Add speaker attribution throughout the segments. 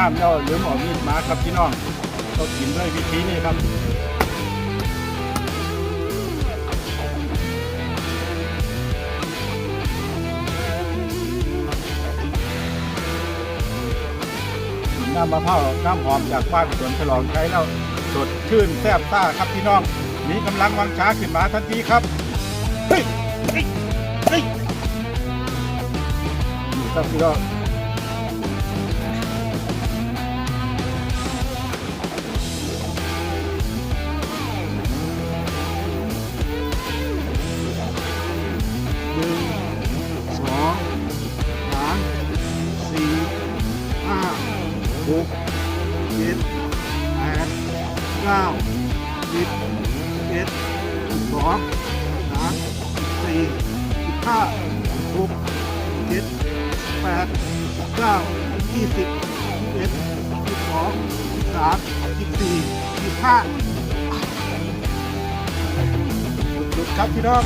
Speaker 1: น้ำแล้วลืมอมีดมาครับพี่น้องต้องกินด้วยวิธีนี้ครับน้ำมะพร้าวน้ำหอมจากบ้านสวนฉลองใช้แล้วสดชื่นแซ่บซ่าครับพี่น้อง มีกำลังวังช้าขึ้นมาทันทีครับเฮ้ยเฮ้ยเฮ้ยนี่ครับพี่น้อง ก้ายี่สิบเอ็ดสิบสองสิบสามสิบสี่สิบห้าครับพี่น้อง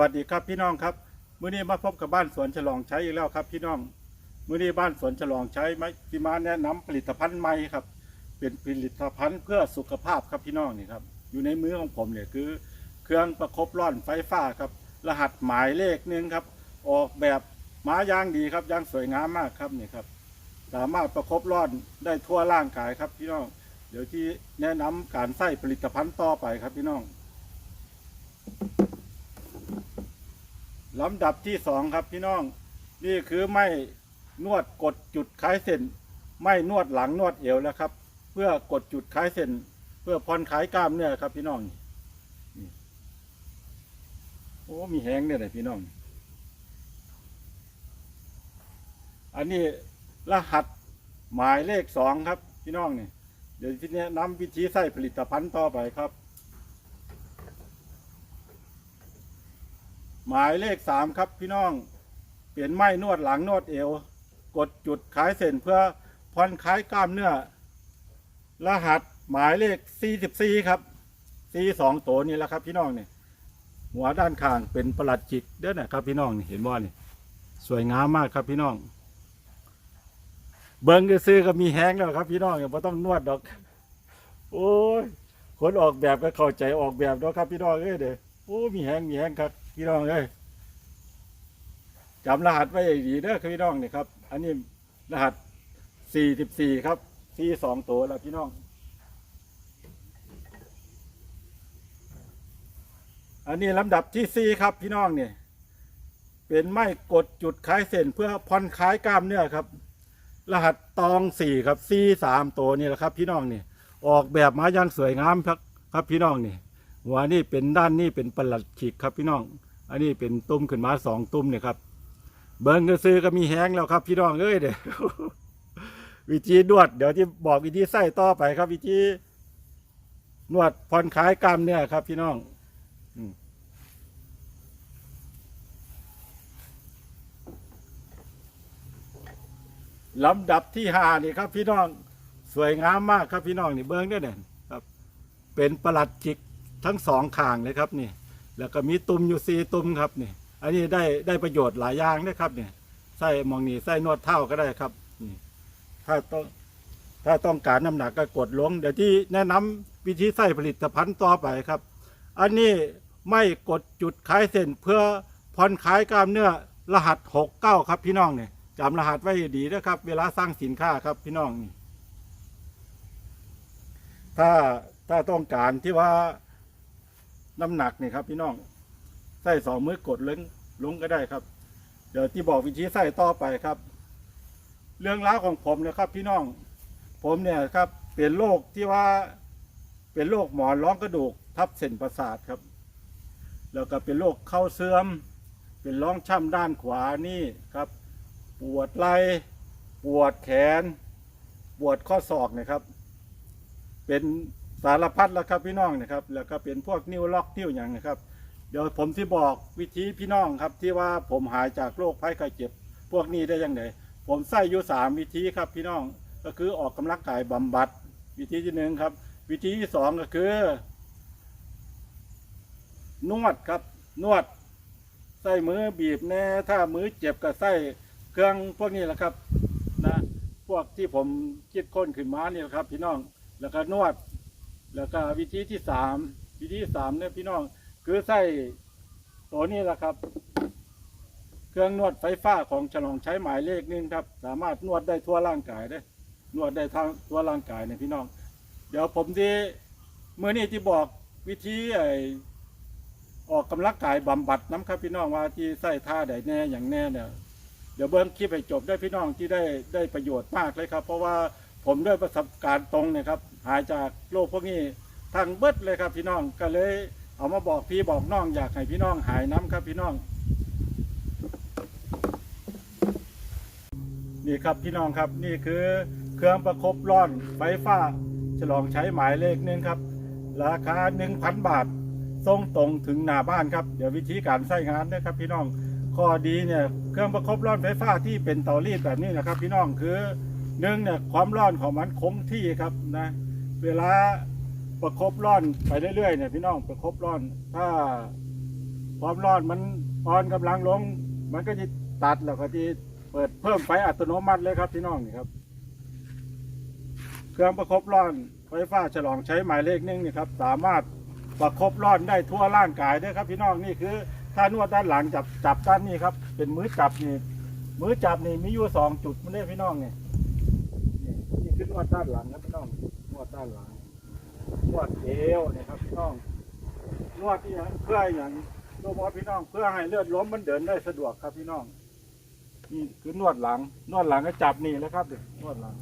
Speaker 1: วัสดีครับพี่น้องครับมื้อนี้มาพบกับบ้านสวนฉลองใช้อีกแล้วครับ พี่น้องมื้อนี้บ้านสวนฉลองใช้ไม้ที่มาแนะนำผลิตภัณฑ์ใหม่ครับ เป็นผลิตภัณฑ์เพื่อสุขภาพครับพี่น้องนี่ครับ อยู่ในมือของผมเนี่ยคือ เครื่องประคบร้อนไฟฟ้าครับ รหัสหมายเลขหนึ่งครับ ออกแบบม้ายางดีครับยางสวยงามมากครับนี่ครับ สามารถประคบร้อนได้ทั่วร่างกายครับพี่น้อง เดี๋ยวที่แนะนำการใส่ผลิตภัณฑ์ต่อไปครับพี่น้อง ลำดับที่สองครับพี่น้อง นี่คือไม่นวดกดจุดคล้ายเส้น ไม่นวดหลังนวดเอวแล้วครับ เพื่อกดจุดคล้ายเส้น เพื่อผ่อนคลายกล้ามเนื้อครับพี่น้องโอ้มีแห้งเนี่ยเลยพี่น้อง อันนี้รหัสหมายเลขสองครับพี่น้องนี่เดี๋ยวที่แนะนำวิธีใส่ผลิตภัณฑ์ต่อไปครับ หมายเลขสามครับพี่น้อง เปลี่ยนไม้นวดหลังนวดเอว กดจุดขายเส้นเพื่อผ่อนคลายกล้ามเนื้อ รหัสหมายเลข 44 ครับ4 2ตัวนี่แหละครับ พี่น้องเนี่ยหัวด้านข้างเป็นประหลัดจิกเด้อนะครับ พี่น้องนี่เห็นว่านี่สวยงามมากครับพี่น้อง เบิ้งซื้อก็มีแห้งแล้วครับ พี่น้องอย่าต้องนวดดอก โอ้ยคนออกแบบก็เข้าใจออกแบบเนาะครับ พี่น้องเอ้ยเด้อโอ้มีแห้งมีแห้งครับ พี่น้องเอ้ยจำรหัสไว้ดีเด้อครับพี่น้องนี่ครับ อันนี้รหัส44ครับที่สองตัวแล้วพี่น้อง อันนี้ลำดับที่สี่ครับพี่น้องเนี่ยเป็นไม้กดจุดคล้ายเส้นเพื่อผ่อนคลายกล้ามเนื้อครับ รหัสตองสี่ครับสี่สามตัวนี่แหละครับ พี่น้องนี่ออกแบบมาอย่างสวยงามครับ ครับพี่น้องนี่หัวนี่เป็นด้านนี่เป็นประหลัดขีกครับพี่น้อง อันนี้เป็นตุ้มขึ้นมาสองตุ้มเนี่ยครับ เบิ้งก็ซื้อก็มีแห้งแล้วครับ พี่น้องเอ้ยเด้อวิธีนวด เดี๋ยวที่บอกวิธีใส่ต่อไปครับ วิธีนวดผ่อนคลายกล้ามเนื้อครับ พี่น้องลำดับที่ห้านี่ครับ พี่น้องสวยงามมากครับพี่น้องนี่เบิ้งได้เนี่ยครับ เป็นประหลัดจิกทั้งสองข้างเลยครับนี่ แล้วก็มีตุ่มอยู่สี่ตุ่มครับนี่อันนี้ได้ได้ประโยชน์หลายอย่างนะครับเนี่ยใส่มองนี่ใส่นวดเท้าก็ได้ครับนี่ถ้าต้องถ้าต้องการน้ำหนักก็กดลง เดี๋ยวที่แนะนำวิธีใส่ผลิตภัณฑ์ต่อไปครับ อันนี้ไม่กดจุดคลายเส้นเพื่อผ่อนคลายกล้ามเนื้อรหัสหกเก้าครับพี่น้องเนี่ยจำรหัสไว้ดีนะครับ เวลาสร้างสินค้าครับพี่น้องนี่ถ้าถ้าต้องการที่ว่า น้ำหนักนี่ครับ พี่น้องใส่สองมือกดลงลงก็ได้ครับ เดี๋ยวที่บอกวิธีใส่ต่อไปครับ เรื่องราวของผมนะครับ พี่น้อง ผมเนี่ยครับเป็นโรคที่ว่าเป็นโรคหมอนร้องกระดูก ทับเส้นประสาทครับ แล้วก็เป็นโรคเข้าเสื่อม เป็นร้องช่ำด้านขวานี่ครับ ปวดไหล่ปวดแขน ปวดข้อศอกนะครับ เป็น สารพัดแล้วครับพี่น้องนะครับ แล้วก็เป็นพวกนิ้วล็อกนิ้วอย่างนะครับ เดี๋ยวผมที่บอกวิธีพี่น้องครับที่ว่าผมหายจากโรคภัยไข้เจ็บ พวกนี้ได้ยังไงผมใส่อยู่สามวิธีครับพี่น้องก็คือออกกำลังกายบำบัด วิธีที่หนึ่งครับ วิธีที่สองก็คือ นวดครับนวดใส่มือบีบแน่ถ้ามือเจ็บก็ใส่เครื่องพวกนี้แหละครับนะพวกที่ผมคิดค้นขึ้นมาเนี่ยครับ พี่น้องแล้วก็นวด แล้วก็วิธีที่สามวิธีสามเนี่ยพี่น้องคือใส่ตัวนี้แหละครับ เครื่องนวดไฟฟ้าของฉลองใช้หมายเลขหนึ่งครับ สามารถนวดได้ทั่วร่างกายได้นวดได้ทั้งทั่วร่างกายเนี่ยพี่น้อง เดี๋ยวผมที่เมื่อนี้ที่บอกวิธีไอออกกำลังกายบำบัดน้ำครับพี่น้องว่าที่ใส่ท่าใดแน่อย่างแน่เนี่ยเดี๋ยวเบิ้งคลิปให้จบได้พี่น้องที่ได้ได้ประโยชน์มากเลยครับ เพราะว่า ผมด้วยประสบการณ์ตรงเนี่ยครับ หายจากโรคพวกนี้ทางเบิดเลยครับพี่น้องก็เลย เอามาบอกพี่บอกน้องอยากให้พี่น้องหายน้ำครับพี่น้อง นี่ครับพี่น้องครับนี่คือเครื่องประคบร้อนไฟฟ้าฉลองใช้หมายเลขหนึงครับ ราคา 1,000 บาทส่งตรงถึงหน้าบ้านครับ เดี๋ยววิธีการใช้งานนะครับพี่น้องข้อดีเนี่ยเครื่องประคบร้อนไฟฟ้าที่เป็นเตารีดแบบนี้นะครับ พี่น้องคือ หนึ่งเนี่ยความร้อนของมันคงที่ครับนะ เวลาประคบร้อนไปเรื่อยๆเนี่ยพี่น้องประคบร้อน ถ้าความร้อนมันอ่อนกำลังลง มันก็จะตัดแล้วก็จะเปิดเพิ่มไฟอัตโนมัติเลยครับพี่น้องนี่ครับ เครื่องประคบร้อนไฟฟ้าฉลองใช้หมายเลขหนึ่งนี่ครับสามารถประคบร้อนได้ทั่วร่างกายด้วยครับ พี่น้องนี่คือ ถ้านวดด้านหลังจับจับด้านนี้ครับ เป็นมือจับนี่มือจับนี่มีอยู่สองจุดมันได้พี่น้องเนี่นี่ นี่คือนวดด้านหลังครับพี่น้องนวดด้านหลังนวดเอวเนี่ยครับพี่น้องนวดที่อย่างเพื่ออย่างโดยเฉพาะพี่น้องเพื่อให้เลือดล้มมันเดินได้สะดวกครับพี่น้องนี่คือนวดหลัง นวดหลังก็จับนี่แหล้วครับเด็กนวดหลัง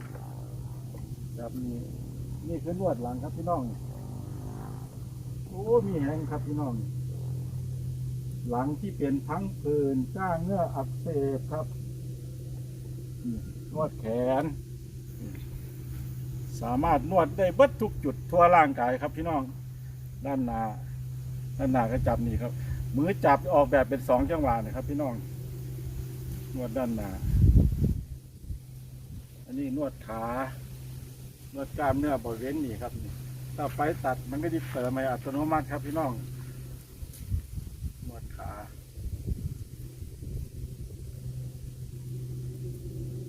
Speaker 1: จับนี่นี่คือนวดหลังครับพี่น้องโอ้มีแห้งครับพี่น้องหลังที่เป็นพังผืนก้างเนื้ออักเสบครับนวดแขน สามารถนวดได้เบิดทุกจุดทั่วร่างกายครับพี่น้องด้านหน้าด้านหน้าก็จับนี่ครับ มือจับออกแบบเป็นสองจังหวะนะครับ พี่น้อง นวดด้านหน้าอันนี้นวดขานวดกล้ามเนื้อบริเวณนี้ครับนี่ถ้าไฟตัดมันก็จะเปิดมาอัตโนมัติครับพี่น้องนวดขา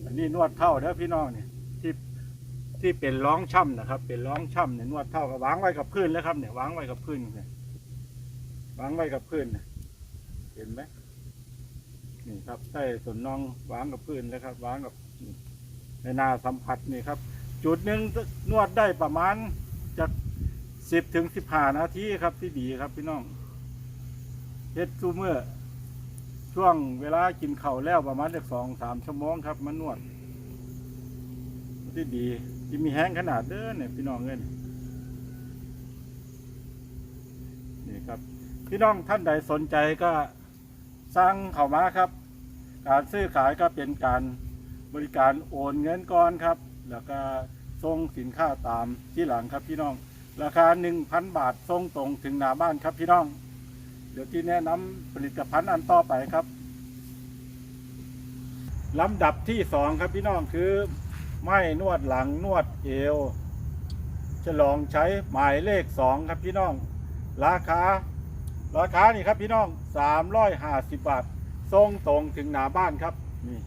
Speaker 1: อันนี้นวดเท่าเด้อพี่น้องเนี่ย ที่เป็นร้องช่ำนะครับ เป็นร้องช่ำเนี่ยนวดเท่ากับวางไว้กับพื้นแล้วครับเนี่ยวางไว้กับพื้นเนี่ยวางไว้กับพื้นเห็นไหมนี่ครับใส่ส่วนน้องวางกับพื้นแล้วครับ วางกับในหนาสัมผัสนี่ครับ จุดหนึ่งนวดได้ประมาณจากสิบถึงสิบห้านาทีครับที่ดีครับพี่น้องเฮ็ดซูเมื่อช่วงเวลากินข้าวแล้วประมาณจากสองสามชั่วโมงครับมานวดที่ดี ที่มีแห้งขนาดเด้อเนี่ยพี่น้องเอ้ยนี่ครับ พี่น้องท่านใดสนใจก็สร้างเข้ามาครับ การซื้อขายก็เป็นการบริการโอนเงินก่อนครับ แล้วก็ส่งสินค้าตามที่หลังครับพี่น้อง ราคา 1,000 บาทส่งตรงถึงหน้าบ้านครับพี่น้อง เดี๋ยวที่แนะนำผลิตภัณฑ์อันต่อไปครับลำดับที่สองครับพี่น้องคือ ไม่นวดหลังนวดเอวฉลองใช้หมายเลขสองครับพี่น้อง ราคา ราคานี่ครับพี่น้องสามร้อยห้าสิบบาทส่งตรงถึงหน้าบ้านครับนี่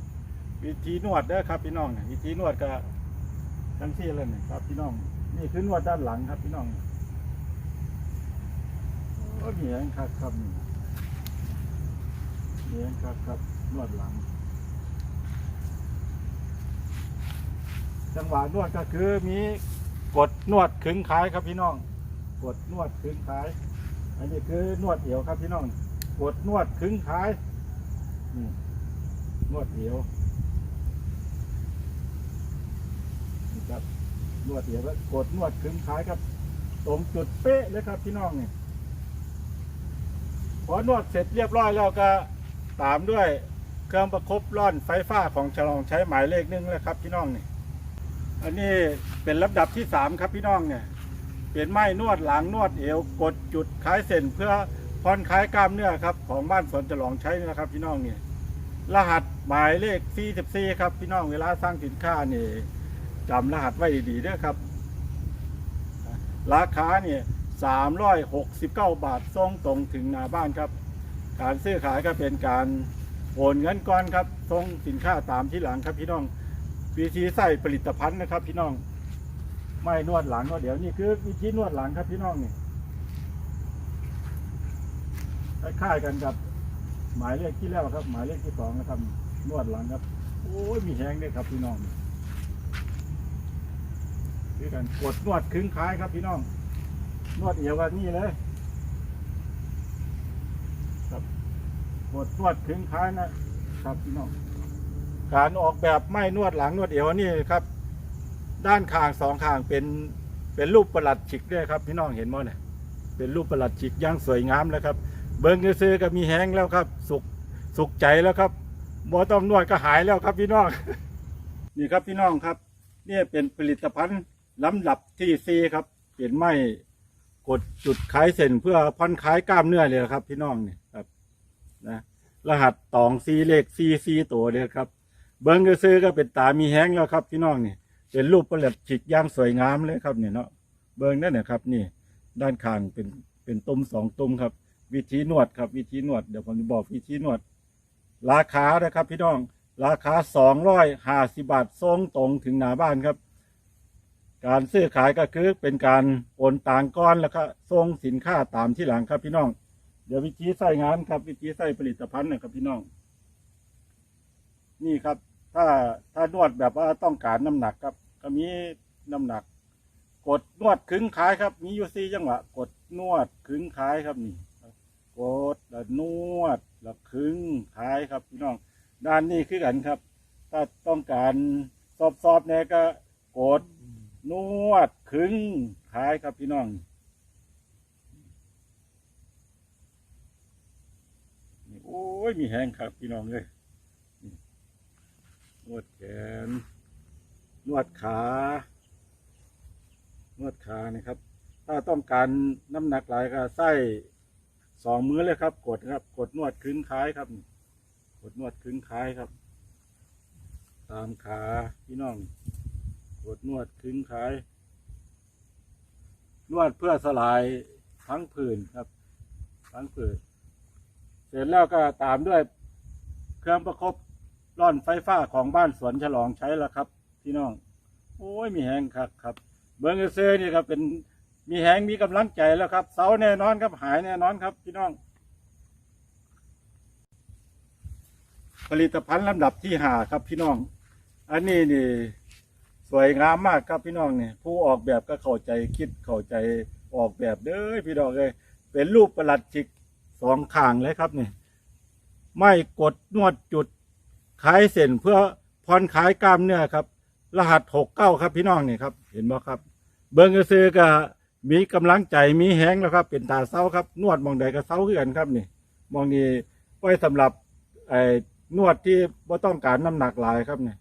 Speaker 1: วิธีนวดเด้อครับพี่น้องวิธีนวดก็ทั้งที่เลยนี่ครับพี่น้องนี่คือนวดด้านหลังครับพี่น้องโอ้เหนียงครับครับนี่เหนียงครับครับนวดหลัง จังหวะนวดก็คือมีกดนวดขึงขายครับพี่น้อง กดนวดขึงขาย อันนี้คือนวดเอวครับพี่น้อง กดนวดขึงขายนี่นวดเอวนี่ครับนวดเอวแล้วกดนวดขึงขายครับ ตรงจุดเป๊ะเลยครับพี่น้องเนี่ยพอนวดเสร็จเรียบร้อยแล้วก็ตามด้วยเครื่องประคบร่อนไฟฟ้าของฉลองใช้หมายเลขหนึ่งแล้วครับพี่น้องนี่ อันนี้เป็นลำดับที่สามครับพี่น้องเนี่ยเป็นไม้นวดหลังนวดเอวกดจุดคล้ายเส้นเพื่อผ่อนคลายกล้ามเนื้อครับของบ้านสวนฉลองใช้นะครับ พี่น้องเนี่ยรหัสหมายเลข 44 ครับพี่น้องเวลาสร้างสินค้านี่จำรหัสไว้ดีๆเด้อครับ ราคาเนี่ย369 บาทส่งตรงถึงหน้าบ้านครับ การซื้อขายก็เป็นการโอนเงินก่อนครับส่งสินค้าตามที่หลังครับพี่น้อง วิธีใส่ผลิตภัณฑ์นะครับ พี่น้องไม่นวดหลังก็เดี๋ยวนี่คือวิธีนวดหลังครับพี่น้องนี่คล้ายๆกันกับ หมายเลขที่แล้วครับ หมายเลขที่สองนะครับนวดหลังครับโอ้ยมีแห้งด้วยครับพี่น้องคือกันกดนวดคึงคล้ายครับพี่น้อง นวดเอวกันนี่เลยครับกดนวดคึงคล้ายนะครับพี่น้อง การออกแบบไม่นวดหลังนวดเอวนี่ครับ ด้านข้างสองข้างเป็นเป็นรูปประหลัดฉิกด้วยครับ พี่น้องเห็นมั้ยเนี่ยเป็นรูปประหลัดฉิกย่างสวยงามแล้วครับ เบิ้งซื้อก็มีแห้งแล้วครับ สุขสุขใจแล้วครับบ่ต้องนวดก็หายแล้วครับพี่น้องนี่ครับพี่น้องครับนี่เป็นผลิตภัณฑ์ลำดับที่สี่ครับเป็นไม้กดจุดคลายเส้นเพื่อผ่อนคลายกล้ามเนื้อเลยครับ พี่น้องนี่ครับนะรหัสตองซีเลขซีซีตัวเลยครับ เบิ้งซื้อก็เป็นตามีแห้งแล้วครับพี่น้องนี่เป็นรูปประหลัดฉิกย่างสวยงามเลยครับเนี่ยเนาะเบิ้งนั่นนะครับนี่ ด้านข้างเป็นเป็นตุ่มสองตุ่มครับ วิธีนวดครับ วิธีนวดเดี๋ยวผมจะบอกวิธีนวด ราคานะครับ พี่น้อง ราคาสองร้อยห้าสิบาทส่งตรงถึงหน้าบ้านครับ การซื้อขายก็คือเป็นการโอนต่างก้อนแล้วก็ส่งสินค้าตามที่หลังครับพี่น้อง เดี๋ยววิธีใส่งานครับ วิธีใส่ผลิตภัณฑ์นะครับพี่น้อง นี่ครับ ถ้าถ้านวดแบบว่าต้องการน้ำหนักครับ ก็มีน้ำหนัก กดนวดขึงขายครับ มีอยู่สี่จังหวะ กดนวดขึงขายครับนี่กดแล้วนวดแล้วขึงขายครับพี่น้อง ด้านนี้คือกันครับ ถ้าต้องการซอบๆเนี่ยก็ กดนวดขึงขายครับพี่น้องโอ้ยมีแห้งครับพี่น้องเลย นวดแขน นวดขา นวดขานะครับ ถ้าต้องการน้ำหนักหลายก็ใส่สองมือเลยครับ กดครับ กดนวดคลึงคล้ายครับ กดนวดคลึงคล้ายครับ ตามขาพี่น้อง กดนวดคลึงคล้าย นวดเพื่อสลายทั้งผื่นครับ ทั้งผื่นเสร็จแล้วก็ตามด้วยเครื่องประคบ ร่อนไฟฟ้าของบ้านสวนฉลองใช้แล้วครับ พี่น้อง โอ้ยมีแหงครับครับ เบิ้งเซอร์นี่ครับเป็นมีแหงมีกำลังใจแล้วครับ เสาแน่นอนครับหายแน่นอนครับ พี่น้อง ผลิตภัณฑ์ลำดับที่หาครับพี่น้อง อันนี้นี่ สวยงามมากครับพี่น้องเนี่ยผู้ออกแบบก็เข้าใจคิดเข้าใจออกแบบเด้อพี่น้องเลยเป็นรูปประหลัดจิกสองข้างเลยครับนี่ไม่กดนวดจุด ขายเส้นเพื่อผ่อนขายกล้ามเนื้อครับ รหัสหกเก้าครับพี่น้องนี่ครับ เห็นไหมครับ เบิ้งก็ซื้อก็มีกำลังใจมีแห้งแล้วครับ เป็นตาเศร้าครับ นวดมองใดก็เศร้าขึ้นกันครับนี่ มองนี้ไว้สำหรับไอ้นวดที่บ่ต้องการน้ำหนักหลายครับนี่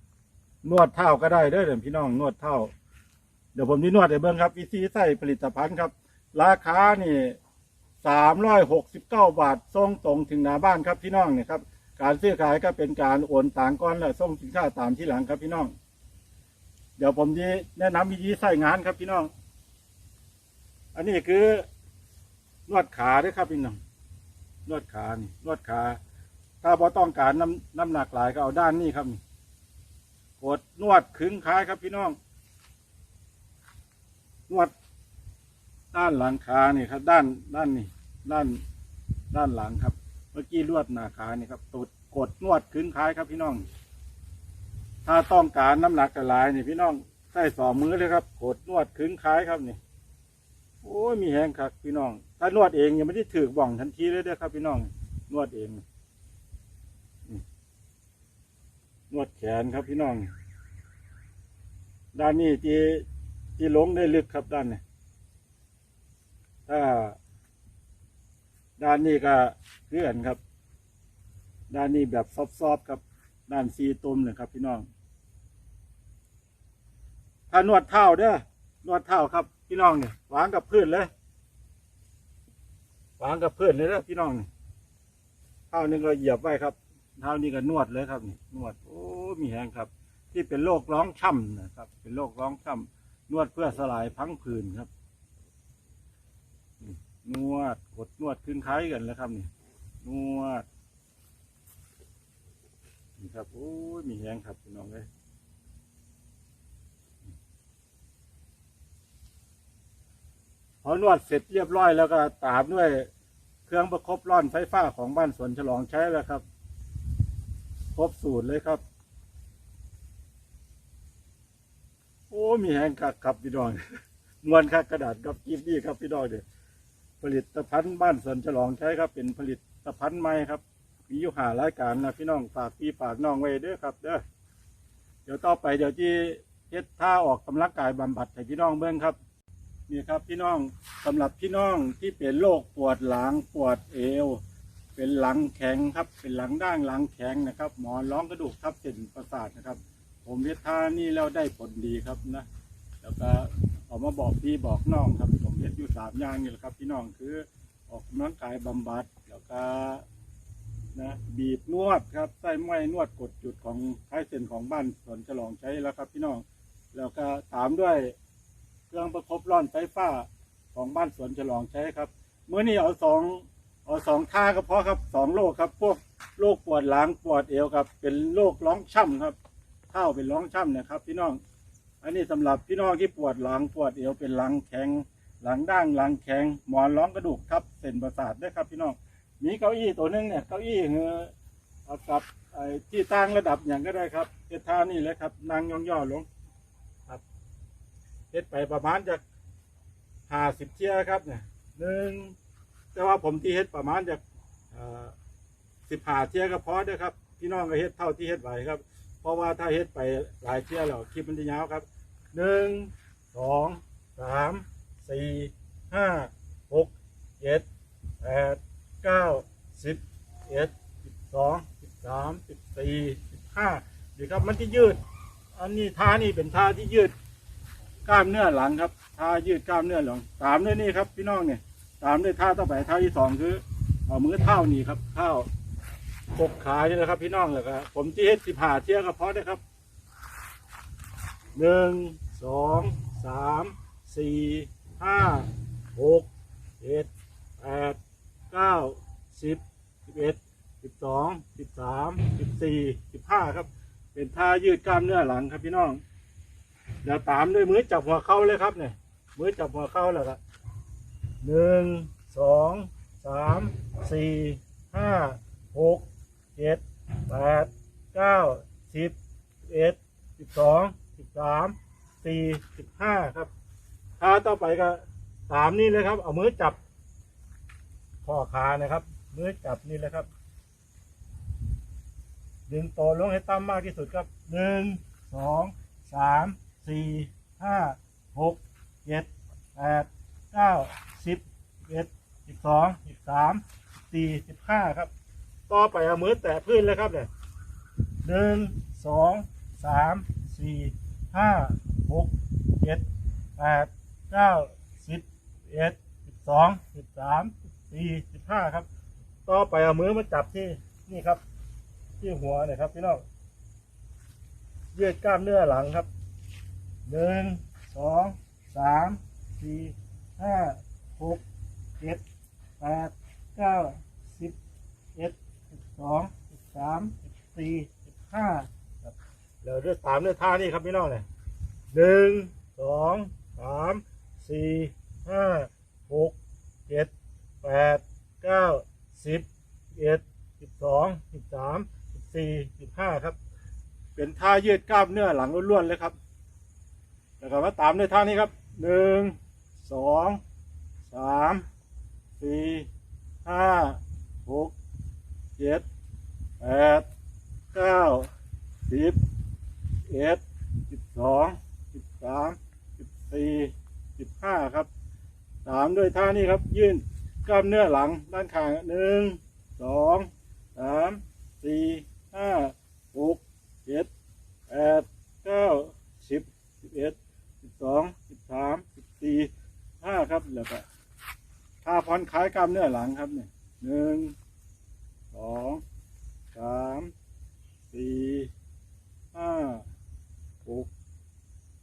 Speaker 1: นวดเท้าก็ได้เด้อพี่น้องนวดเท้าเดี๋ยวผมนี่นวดให้เบิ้งครับวิธีใส่ผลิตภัณฑ์ครับ ราคานี่สามร้อยหกสิบเก้าบาทส่งตรงถึงหน้าบ้านครับพี่น้องเนี่ยครับ การซื้อขายก็เป็นการโอนต่างก้อนและส่งสินค้าตามที่หลังครับพี่น้อง เดี๋ยวผมจะแนะนำวิธีใส่งานครับพี่น้อง อันนี้คือนวดขาด้วยครับพี่น้อง นวดขานี่นวดขา ถ้าพอต้องการน้ำน้ำหนักหลายก็เอาด้านนี้ครับนี่กดนวดขึงขาครับพี่น้อง นวดด้านหลังขานี่ครับ ด้านด้านนี้ด้านด้านหลังครับ มื่อกี้ลวดหนาขานี่ครับตดกดนวดขึงคล้ายครับพี่น้อง ถ้าต้องการน้ำหนักกระลายนี่พี่น้องใส่สองมือเลยครับกดนวดขึงคล้ายครับนี่โอ้ยมีแหงครับพี่น้อง ถ้านวดเองยังไม่ได้ถือบ่องทันทีเลยเด้อครับ พี่น้อง นวดเองนี่นวดแขนครับพี่น้อง ด้านนี้ที่ที่ลงได้ลึกครับด้านนี้ถ้า ด้านนี้ก็เลื่อนครับ ด้านนี้แบบซอฟๆครับด้านซีตุ่มเลยครับ พี่น้องถ้านวดเท้าเด้อนวดเท้าครับ พี่น้องเนี่ยวางกับพื้นเลยวางกับพื่อนเลยนะพี่น้องนี่เท้านึงก็เหยียบไว้ครับเท้านี้ก็นวดเลยครับนี่นวด โอ้มีแหงครับ ที่เป็นโรคร้องช่ำนะครับ เป็นโรคร้องช่ำนวดเพื่อสลายพังผืนครับ นวดกดนวดขึ้นคล้ายกันแล้วครับนี่นวดนี่ครับโอ้ยมีแหงครับพี่น้องเลยพอนวดเสร็จเรียบร้อยแล้วก็ตามด้วยเครื่องประคบร่อนไฟฟ้าของบ้านสวนฉลองใช้แล้วครับ ครบสูตรเลยครับ โอ้ มีแหงคักครับพี่น้องมวนคักกระดาษกับกีบนี่ครับพี่น้องเดี๋ย ผลิตภัณฑ์บ้านสวนฉลองใช้ครับ เป็นผลิตภัณฑ์ใหม่ครับมีอยู่หารายการนะพี่น้องฝากพี่ฝากน้องไว้เด้อครับเด้อเดี๋ยวต่อไปเดี๋ยวที่เฮ็ดท่าออกกำลังกายบำบัดให้พี่น้องเบิ่งครับนี่ครับพี่น้องสำหรับพี่น้องที่เป็นโรคปวดหลังปวดเอว เป็นหลังแข็งครับ เป็นหลังด้านหลังแข็งนะครับ หมอนร้องกระดูกทับเส้นประสาทนะครับ ผมเฮ็ดท่านี่แล้วได้ผลดีครับนะ แล้วก็ ออกมาบอกพี่บอกน้องครับผมเฮ็ดอยู่สามอย่างนี่แหละครับ พี่น้องคือออกกำลังกายบำบัดแล้วก็นะบีบนวดครับใส่ไม้นวดกดจุดของท้ายเส้นของบ้านสวนฉลองใช้แล้วครับ พี่น้องแล้วก็ตามด้วยเครื่องประคบร่อนไฟฟ้าของบ้านสวนฉลองใช้ครับเมื่อนี้เอาสองเอาสองท่าก็พอครับสองโรคครับพวกโรคปวดหลังปวดเอวครับ เป็นโรคร้องช่ำครับเท้าเป็นร้องช่ำนะครับ พี่น้อง อันนี้สำหรับพี่น้องที่ปวดหลังปวดเอวเป็นหลังแข็ง หลังด้างหลังแข็งหมอนร้องกระดูกทับเส้นประสาทด้วยครับ พี่น้องมีเก้าอี้ตัวหนึงเนี่ยเก้าอี้เงือเอากับไอ้ที่ตั้งระดับอย่างก็ได้ครับเฮ็ดท่านี่เลยครับนั่งย่อๆลงครับเฮ็ดไปประมาณจากห้าสิบเที่ยครับเนี่ยหนึ่งแต่ว่าผมที่เฮ็ดประมาณจากสิบห้าเที่ยก็พอเด้อครับ พี่น้องก็เฮ็ดเท่าที่เฮ็ดไหวครับ เพราะว่าถ้าเฮ็ดไปหลายเที่ยแล้วคลิปมันจะยาวครับหนึ่งสองสามสี่ห้าหกเจ็ดแปดเก้าสิบเอ็ดสิบสองสิบสามสิบสี่สิบห้าดีครับมันที่ยืด อันนี้ท่านี่เป็นท่าที่ยืดกล้ามเนื้อหลังครับท่ายืดกล้ามเนื้อหลังตามด้วยนี่ครับพี่น้องเนี่ยตามด้วยท่าต่อไปท่าที่สองคือเอามือเท้านี่ครับเท้า กกขานี่แหละครับ พี่น้องเลยครับผมที่เฮ็ดสิบหาเที่ยก็พอได้ครับหนึ่งสองสามสี่ห้าหกเจ็ดแปดเก้าสิบสิบเอ็ดสิบสองสิบสามสิบสี่สิบห้าครับ เป็นท่ายืดกล้ามเนื้อหลังครับพี่น้องเดี๋ยวตามด้วยมือจับหัวเข่าเลยครับเนี่ยมือจับหัวเข่าแล้วครับหนึ่งสองสามสี่ห้าหก เจ็ดแปดเก้าสิบเอ็ดสิบสองสิบสามสี่สิบห้าครับท่าต่อไปก็ตามนี่เลยครับ เอามือจับข้อขานะครับ มือจับนี่เลยครับ ดึงโตลงให้ต่ำมากที่สุดครับหนึ่งสองสามสี่ห้าหกเจ็ดแปดเก้าสิบเอ็ดสิบสองสิบสามสี่สิบห้าครับ ต่อไปเอามือแตะพื้นเลยครับเนี่ยหนึ่งสองสามสี่ห้าหกเจ็ดแปดเก้าสิบเอ็ดสิบสองสิบสามสิบสี่สิบห้าครับ ต่อไปเอามือมาจับที่นี่ครับ ที่หัวเนี่ยครับพี่น้องยืดกล้ามเนื้อหลังครับหนึ่งสองสามสี่ห้าหกเจ็ดแปดเก้าสิบเอ็ด สองสิบสามสิบสี่สิบห้าครับเราเลือกตามเลือกท่านี่ครับพี่น้องเนี่ยหนึ่งสองสามสี่ห้าหกเจ็ดแปดเก้าสิบเอ็ดสิบสองสิบสามสิบสี่สิบห้าครับ เป็นท่ายืดกล้ามเนื้อหลังล้วนๆเลยครับแล้วก็มาตามด้วยท่านี้ครับหนึ่งสองสามสี่ห้าหก เจ็ดแปดเก้าสิบเอ็ดสิบสองสิบสามสิบสี่สิบห้าครับตามด้วยท่านี้ครับ ยื่นกล้ามเนื้อหลังด้านข้างหนึ่งสองสามสี่ห้าหกเจ็ดแปดเก้าสิบสิบเอ็ดสิบสองสิบสามสิบสี่ห้าครับแล้วก็ท่าผ่อนคลายกล้ามเนื้อหลังครับเนี่ยหนึ่ง องสามสี่ห้าหก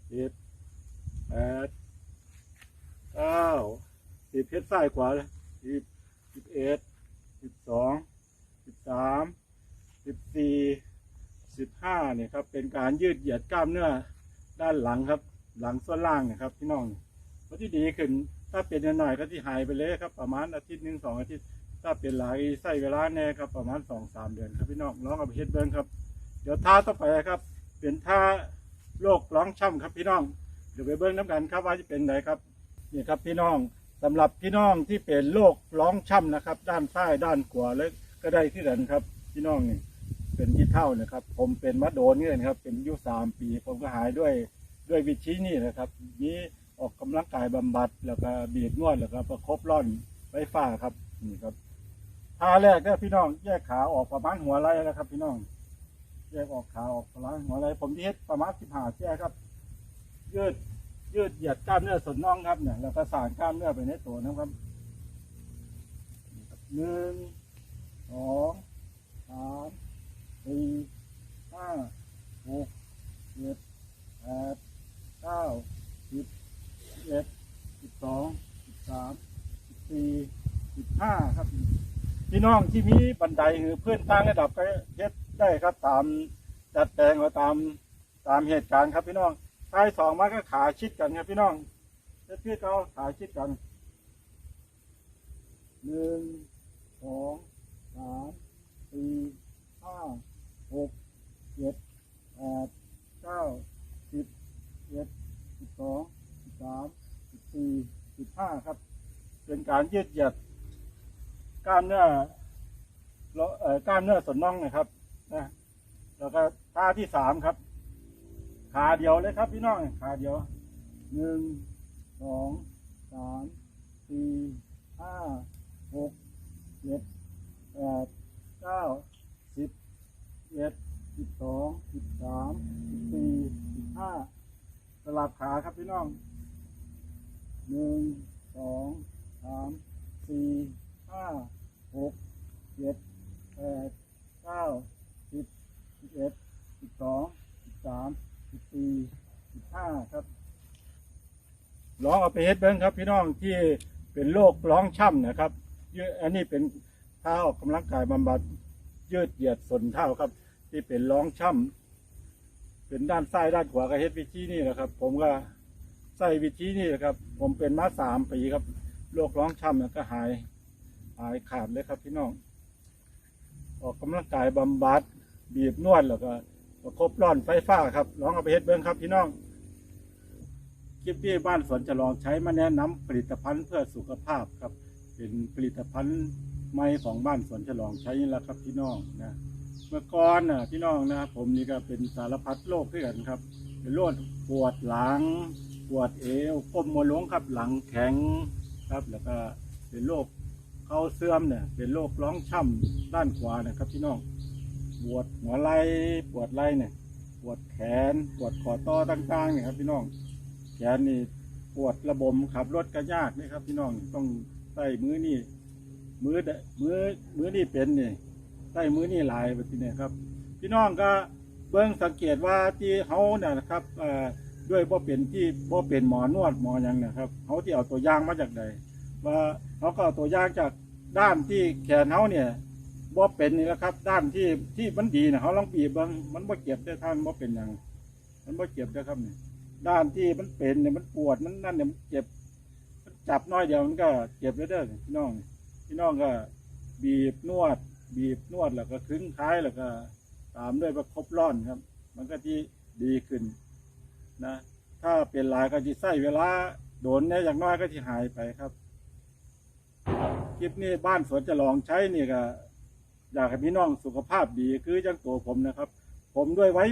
Speaker 1: เจ็ดแปดเก้าสิบเพชรซ้ายขวาเลยสิบสิบเอ็ดสิบสองสิบสามสิบสี่สิบห้าเนี่ยครับ เป็นการยืดเหยียดกล้ามเนื้อด้านหลังครับ หลังส่วนล่างนะครับพี่น้องก็ที่ดีขึ้น ถ้าเป็นหน่อยก็ที่หายไปเลยครับ ประมาณอาทิตย์หนึ่งสองอาทิตย์ ถ้าเป็นหลายใส่เวลาแน่ครับประมาณสองสามเดือนครับพี่น้องลองเอาไปเฮ็ดเบิ้งครับ เดี๋ยวท่าต่อไปครับ เป็นท่าโรคร้องช่ำครับพี่น้องเดี๋ยวไปเบิ้งน้ำกันครับว่าจะเป็นไหนครับนี่ครับพี่น้องสำหรับพี่น้องที่เป็นโรคร้องช่ำนะครับ ด้านซ้ายด้านขวาและก็ได้ที่กันครับ พี่น้องนี่เป็นยี่เท่านะครับ ผมเป็นมาโดนนี่นะครับ เป็นอายุสามปี ผมก็หายด้วยด้วยวิธีนี่นะครับมีออกกำลังกายบำบัดแล้วก็บีบนวดแล้วก็ประคบร่อนไฟฟ้าครับนี่ครับ ทาแรกก็พี่น้องแยกขาออกประมาณหัวไหล่แล้วครับ พี่น้อง แยกออกขาออกประมาณหัวไหล่ผมเฮ็ดประมาณสิบห้าแยกครับ ยืดยืดเหยียดกล้ามเนื้อส่วนน่องครับเนี่ยแล้วก็สานกล้ามเนื้อไปในตัวนะครับหนึ่งสองสามสี่ห้าหกเจ็ดแปดเก้าสิบสิบเอ็ดสิบสองสิบสามสิบสี่สิบห้าครับ พี่น้องที่มีบันไดหรือเพื่อนตั้งระดับก็เฮ็ดได้ครับตามจัดแต่งเอาตามตามเหตุการณ์ครับพี่น้องท้ายสองมาก็ขาชิดกันครับพี่น้องเพื่อเขาขาชิดกันหนึ่งสองสามสี่ห้าหกเจ็ดแปดเก้าสิบเอ็ดสิบสองสิบสามสิบสี่สิบห้าครับ เป็นการยืดหยียด กล้ามเนื้ออกล้ามเนื้อส่วนน่องนะครับนะแล้วก็ท่าที่สามครับ ขาเดียวเลยครับพี่น้องขาเดียวหนึ่งสองสามสี่ห้าหกเจ็ดแปดเก้าสิบเอ็ดสิบสองสิบสามสิบสี่สิบห้าสลับขาครับพี่น้องหนึ่งสองสามสี่ ห้าหกเจ็ดแปดเก้าสิบสิบเอ็ดสิบสองสิบสามสิบสี่สิบห้าครับลองเอาไปเฮ็ดเบิ้งครับ พี่น้องที่เป็นโรคร้องช่ำนะครับยืดอันนี้เป็นเท้าออกกำลังกายบำบัดยืดเหยียดส่วนเท้าครับ ที่เป็นร้องช่ำเป็นด้านซ้ายด้านขวาก็เฮ็ดวิธีนี่แหละครับ ผมก็ใส่วิธีนี่แหละครับ ผมเป็นมาสามปีครับโรคร้องช่ำเนี่ยก็หาย หายขาดเลยครับพี่น้อง ออกกำลังกายบำบัดบีบนวดแล้วก็ประคบร้อนไฟฟ้าครับลองเอาไปเฮ็ดเบิ้งครับพี่น้องคลิปนี้บ้านสวนจะลองใช้มาแนะนำผลิตภัณฑ์เพื่อสุขภาพครับ เป็นผลิตภัณฑ์ใหม่ของบ้านสวนฉลองใช้นี่แหละครับพี่น้องนะเมื่อก่อนนะพี่น้องนะผมนี่ก็เป็นสารพัดโรคด้วยกันครับเป็นโรคปวดหลัง ปวดเอวก้มมาลงครับหลังแข็งครับ แล้วก็เป็นโรค เขาเสื่อมเนี่ยเป็นโรคร้องช่ำด้านขวานะครับพี่น้องปวดหัวไหล่ปวดไหล่เนี่ยปวดแขนปวดคอต่อต่างๆเนี่ยครับพี่น้อง แขนนี่ปวดระบมขับรถก็ยากนี่ครับ พี่น้องต้องใส่มือนี่มือเดมือมือนี่เป็นนี่ใส่มือนี่ลายแบบนี้ครับ พี่น้องก็เบิ่งสังเกตว่าที่เขาเนี่ยนะครับด้วยบ่เป็นที่บ่เป็นหมอนวดหมอหยังนะครับเขาที่เอาตัวย่างมาจากใด ว่าเขาก็เอาตัวอย่างจากด้านที่แขนเขาเนี่ยบ่เป็นนี่แหละครับ ด้านที่ที่มันดีนะเขาลองบีบเบางมันบ่เจ็บได้ท่านบ่เป็นอย่างมันบ่เจ็บได้ครับเนี่ยด้านที่มันเป็นเนี่ยมันปวดมันนั่นเนี่ยมันเจ็บมันจับน้อยเดียวมันก็เจ็บเลยเด้อพี่น้องพี่น้องก็บีบนวด บีบนวดแล้วก็คึงคล้ายแล้วก็ ตามด้วยประคบร้อนครับ มันก็ที่ดีขึ้นนะ ถ้าเป็นหลายก็จะใช้เวลาโดนเนี่ยอย่างน้อยก็ที่หายไปครับ คลิปนี้บ้านสวนจะลองใช้นี่ก็อยากให้พี่น้องสุขภาพดีคือจังตัวผมนะครับ ผมด้วยไว้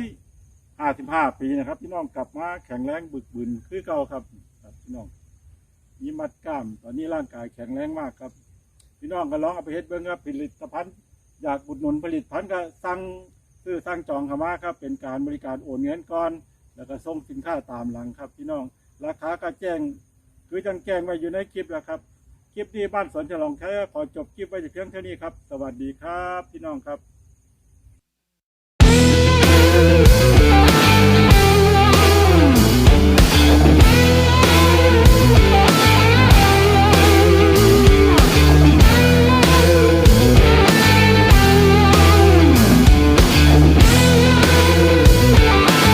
Speaker 1: 55ปีนะครับ พี่น้องกลับมาแข็งแรงบึกบึนคือเก่าครับครับพี่น้องมีมัดกล้าม ตอนนี้ร่างกายแข็งแรงมากครับ พี่น้องก็ลองเอาไปเฮ็ดเบิ้งครับผลิตภัณฑ์อยากอุดหนุนผลิตภัณฑ์ก็สั่งซื้อสั่งจองเข้ามาครับ เป็นการบริการโอนเงินก่อน แล้วก็ส่งสินค้าตามหลังครับ พี่น้องราคาก็แจ้ง คือจังแจ้งไว้อยู่ในคลิปแล้วครับ คลิปนี้บ้านสวนฉลองแท้ขอจบคลิปไว้เพียงเท่านี้ครับ สวัสดีครับ พี่น้องครับ